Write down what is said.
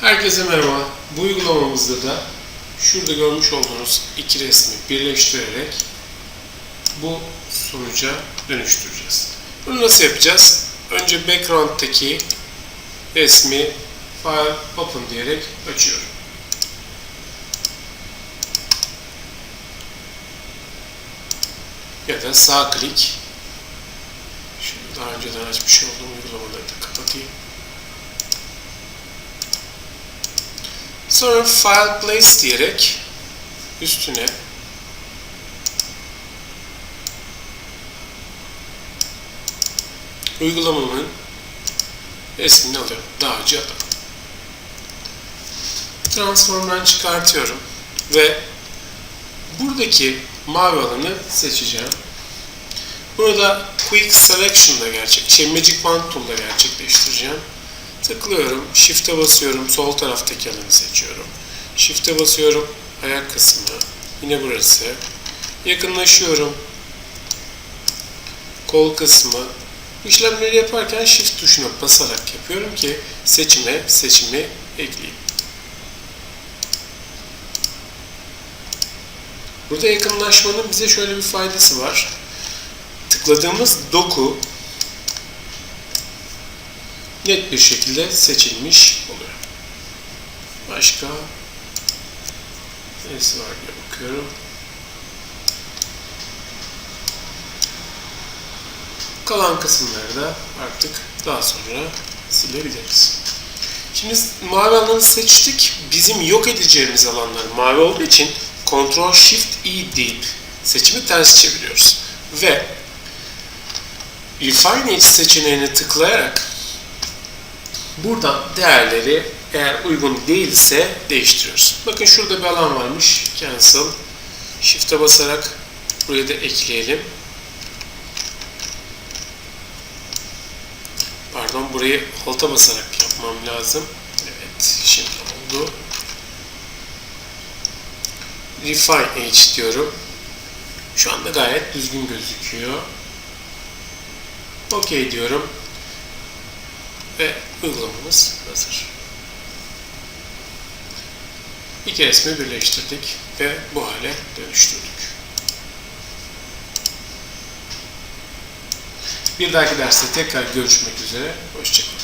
Herkese merhaba. Bu uygulamamızda da şurada görmüş olduğunuz iki resmi birleştirerek bu sonuca dönüştüreceğiz. Bunu nasıl yapacağız? Önce background'taki resmi file open diyerek açıyorum. Ya da sağ klik. Şimdi daha önceden açmış olduğum uygulamaları da kapatayım. Sonra File Place diyerek üstüne uygulamamın resmini alıyorum. Dağcı adam. Transform'dan çıkartıyorum ve buradaki mavi alanı seçeceğim. Bunu da Quick Selection'da gerçek, şey Magic Wand Tool'da gerçekleştireceğim. Tıklıyorum, Shift'e basıyorum, sol taraftaki alanı seçiyorum. Shift'e basıyorum, ayak kısmı, yine burası. Yakınlaşıyorum, kol kısmı. İşlemleri yaparken Shift tuşuna basarak yapıyorum ki seçime seçimi ekleyeyim. Burada yakınlaşmanın bize şöyle bir faydası var. Tıkladığımız doku net bir şekilde seçilmiş oluyor. Başka neresi var diye bakıyorum. Kalan kısımları da artık daha sonra silebiliriz. Şimdi mavi alanı seçtik. Bizim yok edeceğimiz alanlar mavi olduğu için Ctrl Shift E deyip seçimi ters çeviriyoruz. Ve Refine Edge seçeneğini tıklayarak buradan değerleri eğer uygun değilse değiştiriyoruz. Bakın şurada bir alan varmış. Cancel. Shift'e basarak buraya da ekleyelim. Pardon burayı alta basarak yapmam lazım. Evet şimdi oldu. Refine Edge diyorum. Şu anda gayet düzgün gözüküyor. OK diyorum. Ve uygulamamız hazır. İki resmi birleştirdik ve bu hale dönüştürdük. Bir dahaki derste tekrar görüşmek üzere. Hoşçakalın.